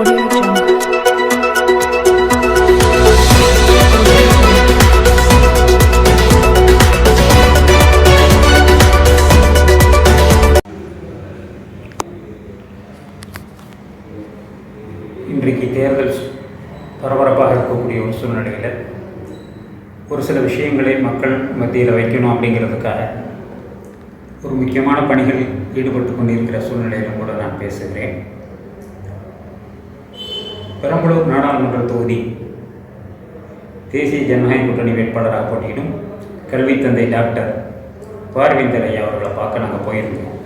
இன்றைக்கு தேர்தல் பரபரப்பாக இருக்கக்கூடிய ஒரு சூழ்நிலையில் ஒரு சில விஷயங்களை மக்கள் மத்தியில் வைக்கணும் அப்படிங்கிறதுக்காக ஒரு முக்கியமான பணிகளில் ஈடுபட்டு கொண்டிருக்கிற சூழ்நிலையிலும் கூட நான் பேசுகிறேன். பெரம்பலூர் நாடாளுமன்ற தொகுதி தேசிய ஜனநாயக கூட்டணி வேட்பாளராக போட்டியிடும் கல்வி தந்தை டாக்டர் பார்வேந்தர் ஐயா அவர்களை பார்க்க நாங்கள் போயிருந்தோம்.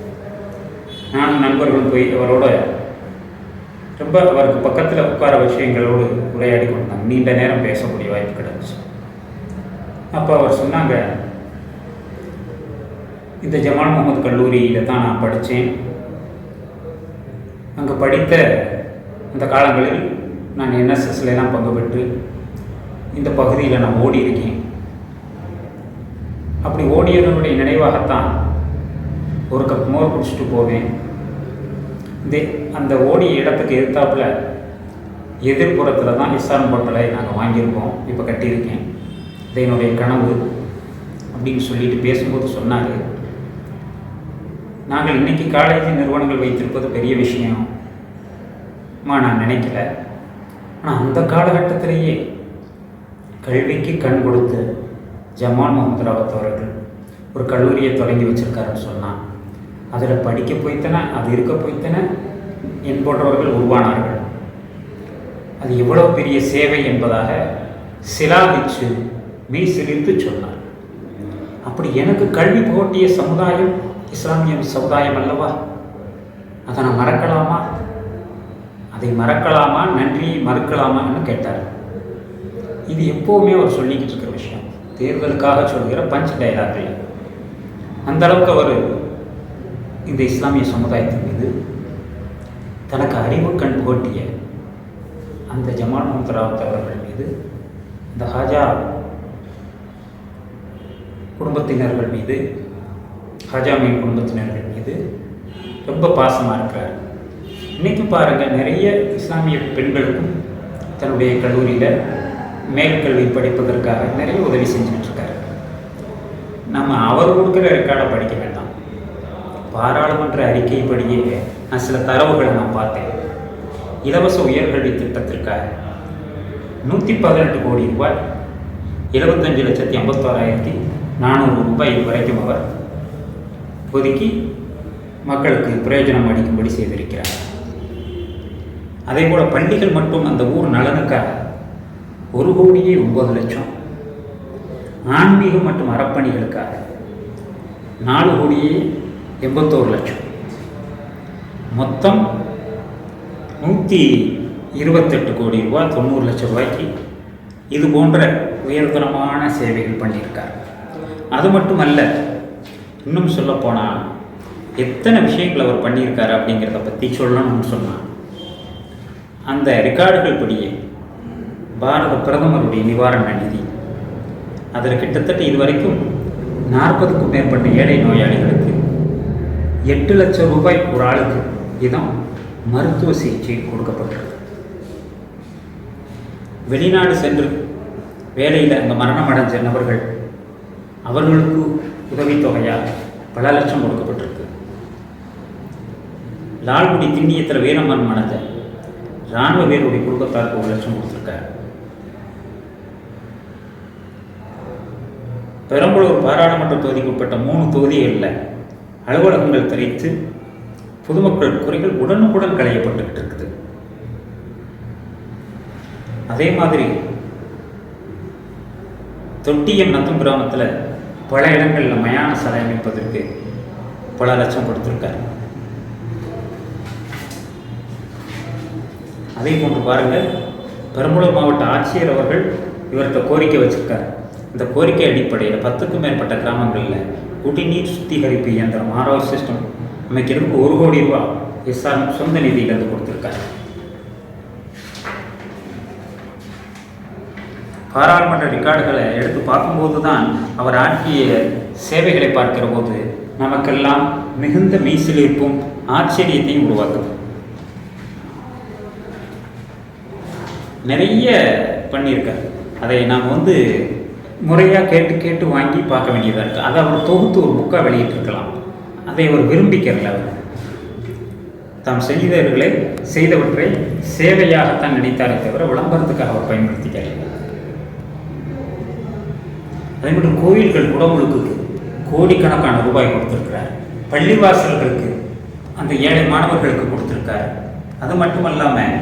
நான் நண்பர்கள் போய் அவரோட ரொம்ப அவருக்கு பக்கத்தில் உட்கார விஷயங்களோடு உரையாடி கொண்டாங்க. நீண்ட நேரம் பேசக்கூடிய வாய்ப்பு கிடந்துச்சு அப்போ அவர் சொன்னாங்க இந்த ஜமால் முகமது கல்லூரியில் தான் நான் படித்தேன் அங்கே படித்த அந்த காலங்களில் நான் என்எஸ்எஸ்லாம் பங்கு பெற்று இந்த பகுதியில் நான் ஓடி இருக்கேன். அப்படி ஓடியதனுடைய நினைவாகத்தான் ஒரு கப் மோர் குடிச்சிட்டு போவேன். இந்த அந்த ஓடிய இடத்துக்கு எதிர்த்தாப்பில் எதிர்ப்புறத்தில் தான் விசாரணை ஹோட்டலை நாங்கள் வாங்கியிருக்கோம். இப்போ கட்டியிருக்கேன். இது என்னுடைய கனவு அப்படின்னு சொல்லிட்டு பேசும்போது சொன்னார். நாங்கள் இன்னைக்கு காலேஜ் நிறுவனங்கள் வைத்திருப்பது பெரிய விஷயம். நான் நினைக்கல. ஆனால் அந்த காலகட்டத்திலேயே கல்விக்கு கண் கொடுத்து ஜமான் முகமது ராவத் அவர்கள் ஒரு கல்லூரியை தொடங்கி வச்சிருக்காருன்னு சொன்னான். அதில் படிக்க போய்த்தன அது இருக்க போய்த்தன என் போன்றவர்கள் உருவானார்கள். அது எவ்வளவு பெரிய சேவை என்பதாக சிலாகிச்சு மெய் சிலிர்த்து சொன்னார். அப்படி எனக்கு கல்வி புகட்டிய சமுதாயம் இஸ்லாமிய சமுதாயம் அல்லவா? அதை நான் மறக்கலாமா? அதை மறக்கலாமா நன்றியை மறுக்கலாமான்னு கேட்டார். இது எப்போவுமே அவர் சொல்லிக்கிட்டு இருக்கிற விஷயம். தேர்தலுக்காக சொல்கிற பஞ்ச் டைலாக்கள் அந்த அளவுக்கு அவர் இந்த இஸ்லாமிய சமுதாயத்தின் மீது தனக்கு அறிவு கண் புகட்டிய அந்த ஜமால் முகமது ராவத் அவர்கள் மீது இந்த ஹாஜா குடும்பத்தினர்கள் மீது ஹாஜாமின் குடும்பத்தினர்கள் மீது ரொம்ப பாசமாக இருக்கிறார். இன்னைக்கு பாருங்கள் நிறைய இஸ்லாமிய பெண்களுக்கும் தன்னுடைய கல்லூரியில் மேற்கல்வி படிப்பதற்காக நிறைய உதவி செஞ்சுக்கிட்டு இருக்காரு நம்ம அவர் கொடுக்குற ரெக்கார்டை படிக்க வேண்டாம். பாராளுமன்ற அறிக்கைப்படியே நான் சில தரவுகளை நான் பார்த்தேன். இலவச உயர்கல்வி திட்டத்திற்காக நூற்றி பதினெட்டு கோடி ரூபாய் எழுபத்தஞ்சு லட்சத்தி ஐம்பத்தோராயிரத்தி நானூறு ரூபாய் இதுவரைக்கும் அவர் ஒதுக்கி மக்களுக்கு பிரயோஜனம் அளிக்கும்படி செய்திருக்கிறார். அதே போல் பள்ளிகள் மட்டும் அந்த ஊர் நலனுக்காக ஒரு கோடியே ஒன்பது லட்சம். ஆன்மீகம் மற்றும் அறப்பணிகளுக்காக நாலு கோடியே எண்பத்தோரு லட்சம். மொத்தம் நூற்றி இருபத்தெட்டு கோடி ரூபாய் தொண்ணூறு லட்சம் ரூபாய்க்கு இது போன்ற உயர்தரமான சேவைகள் பண்ணியிருக்கார். அது மட்டுமல்ல இன்னும் சொல்லப்போனால் எத்தனை விஷயங்கள் அவர் பண்ணியிருக்காரு அப்படிங்கிறத பற்றி சொல்லணும்னு சொன்னால் அந்த ரெக்கார்டுகள் படியே. பாரத பிரதமருடைய நிவாரண நிதி. அதில் கிட்டத்தட்ட இதுவரைக்கும் நாற்பதுக்கும் மேற்பட்ட ஏழை நோயாளிகளுக்கு எட்டு லட்சம் ரூபாய் ஒரு ஆளுக்கு இதம் மருத்துவ சிகிச்சை கொடுக்கப்பட்டிருக்கு வெளிநாடு சென்று வேலையில் அங்கே மரணம் அடைஞ்ச நபர்கள் அவர்களுக்கு உதவித்தொகையாக பல லட்சம் கொடுக்கப்பட்டிருக்கு. லால்குடி திண்ணியத்தில் வீரமரணம் அடைஞ்ச இராணுவ வீரருடைய குடும்பத்தாருக்கு ஒரு லட்சம் கொடுத்துருக்காரு. பெரம்பலூர் பாராளுமன்ற தொகுதிக்கு உட்பட்ட மூணு தொகுதிகளில் அலுவலகங்கள் தெரிவித்து பொதுமக்கள் குறைகள் உடனுக்குடன் களையப்பட்டுக்கிட்டு இருக்குது. அதே மாதிரி தொட்டியம் நத்தம் கிராமத்தில் பல இடங்களில் மயான சலை அமைப்பதற்கு பல லட்சம் கொடுத்துருக்காரு. அதே போன்று பாருங்கள். பெரம்பலூர் மாவட்ட ஆட்சியர் அவர்கள் இவர்கிட்ட கோரிக்கை வச்சுருக்கார். இந்த கோரிக்கை அடிப்படையில் பத்துக்கும் மேற்பட்ட கிராமங்களில் குடிநீர் சுத்திகரிப்பு இயந்திரம் ஆரோ சிஸ்டம் அமைக்கிறதுக்கு ஒரு கோடி ரூபாய் எஸ்ஆர் சொந்த நிதியிலிருந்து கொடுத்துருக்காரு. பாராளுமன்ற ரெக்கார்டுகளை எடுத்து பார்க்கும்போது தான் அவர் ஆற்றிய சேவைகளை பார்க்கிற போது நமக்கெல்லாம் மிகுந்த மெய்சிலிருப்பும் ஆச்சரியத்தையும் உருவாக்குது. நிறைய பண்ணியிருக்கார். அதை நாம் வந்து முறையாக கேட்டு கேட்டு வாங்கி பார்க்க வேண்டியதாக இருக்குது அதை அவர் தொகுத்து ஒரு புக்காக வெளியிட்டிருக்கலாம். அதை அவர் விரும்பிக்கிறல அவர். தாம் செய்தவர்களை செய்தவற்றை சேவையாகத்தான் நினைத்தாரே தவிர விளம்பரத்துக்காக அவர் பயன்படுத்திக்கல அதே மட்டும் கோயில்கள் குடமுழுக்குக்கு கோடிக்கணக்கான ரூபாய் கொடுத்துருக்கிறார். பள்ளிவாசல்களுக்கு அந்த ஏழை மாணவர்களுக்கு கொடுத்துருக்காரு. அது மட்டும் இல்லாமல்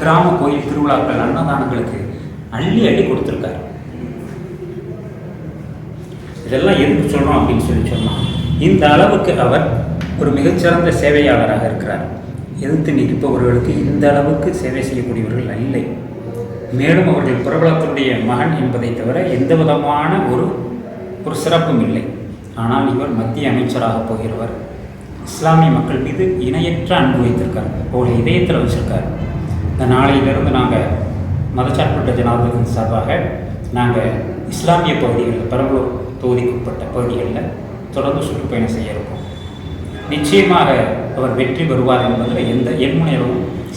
கிராம கோயில் திருவிழாக்கள் அன்னதானங்களுக்கு அள்ளி அள்ளி கொடுத்துருக்காரு. இதெல்லாம் எதுக்கு சொல்கிறோம் அப்படின்னு சொல்லி சொன்னால் இந்த அளவுக்கு அவர் ஒரு மிகச்சிறந்த சேவையாளராக இருக்கிறார். எதிர்த்து நிற்பவர்களுக்கு இந்த அளவுக்கு சேவை செய்யக்கூடியவர்கள் இல்லை. மேலும் அவர்கள் பிரபலத்தினுடைய மகன் என்பதை தவிர எந்த விதமான ஒரு ஒரு சிறப்பும் இல்லை. ஆனால் இவர் மத்திய அமைச்சராக போகிறவர். இஸ்லாமிய மக்கள் மீது இணையற்ற அன்பு வைத்திருக்கார். அவருடைய இதயத்தில் வச்சிருக்கார். இந்த நாளையிலிருந்து நாங்கள் மதச்சார்பற்ற ஜனாதிபதி சார்பாக நாங்கள் இஸ்லாமிய பகுதிகளில் பெரம்பலூர் தொகுதிக்குட்பட்ட பகுதிகளில் தொடர்ந்து சுற்றுப்பயணம் செய்ய இருக்கோம். நிச்சயமாக அவர் வெற்றி பெறுவார் என்பதில் எந்த எண்முனையிலும்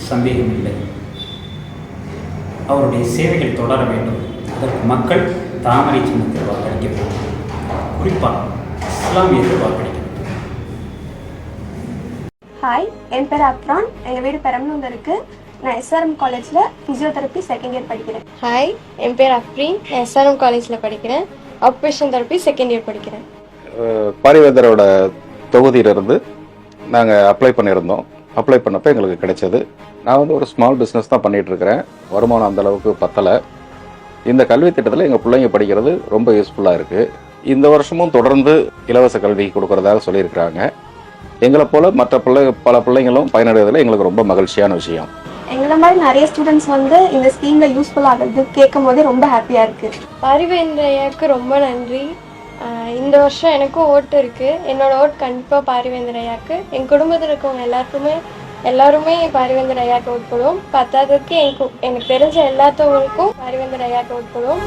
சந்தேகம் இல்லை. அவருடைய சேவைகள் தொடர வேண்டும். அதற்கு மக்கள் தாமரை சின்னத்தில் வாக்களிக்க வேண்டும். குறிப்பாக இஸ்லாமியர்கள் வாக்களிக்க ஹாய் என் பேர் அப்ரான். எங்கள் வீடு பெரம்பலூர்ல இருக்கு. நான் எஸ்ஆர்எம் காலேஜில் ஃபிசியோதெரப்பி செகண்ட் இயர் படிக்கிறேன். ஹாய் என் பேர் அஃப்ரீன் நான் எஸ்ஆர்எம் காலேஜில் படிக்கிறேன். ஆக்குபேஷன் தெரப்பி செகண்ட் இயர் படிக்கிறேன். பாரிவேந்தரோட தொகுதியிலிருந்து நாங்கள் அப்ளை பண்ணியிருந்தோம். அப்ளை பண்ணப்போ எங்களுக்கு கிடைச்சது. நான் வந்து ஒரு ஸ்மால் பிஸ்னஸ் தான் பண்ணிட்டு இருக்கிறேன். வருமானம் அந்த அளவுக்கு பத்தலை. இந்த கல்வி திட்டத்தில் எங்கள் பிள்ளைங்க படிக்கிறது ரொம்ப யூஸ்ஃபுல்லாக இருக்குது இந்த வருஷமும் தொடர்ந்து இலவச கல்வி கொடுக்கறதாக சொல்லியிருக்கிறாங்க. எங்களை போல மற்ற பிள்ளை பல பிள்ளைங்களும் பயனடைவதில் எங்களுக்கு ரொம்ப மகிழ்ச்சியான விஷயம். எங்களை மாதிரி நிறைய ஸ்டூடெண்ட்ஸ் வந்து இந்த ஸ்கீமில் யூஸ்ஃபுல் ஆகுறது கேட்கும் போதே ரொம்ப ஹாப்பியாக இருக்குது பாரிவேந்தரையாக்கு ரொம்ப நன்றி. இந்த வருஷம் எனக்கும் ஓட்டு இருக்குது என்னோட ஓட் கண்டிப்பாக பாரிவேந்தரையாக்கு என் குடும்பத்தில் இருக்கவங்க எல்லாருக்குமே எல்லாருமே பாரிவேந்தர் ஐயாக்கு ஓட் போடுவோம். பத்தாததுக்கு எனக்கு எனக்கு தெரிஞ்ச எல்லாத்தவங்களுக்கும் பாரிவேந்தர் ஐயாக்கு ஓட் போடுவோம்.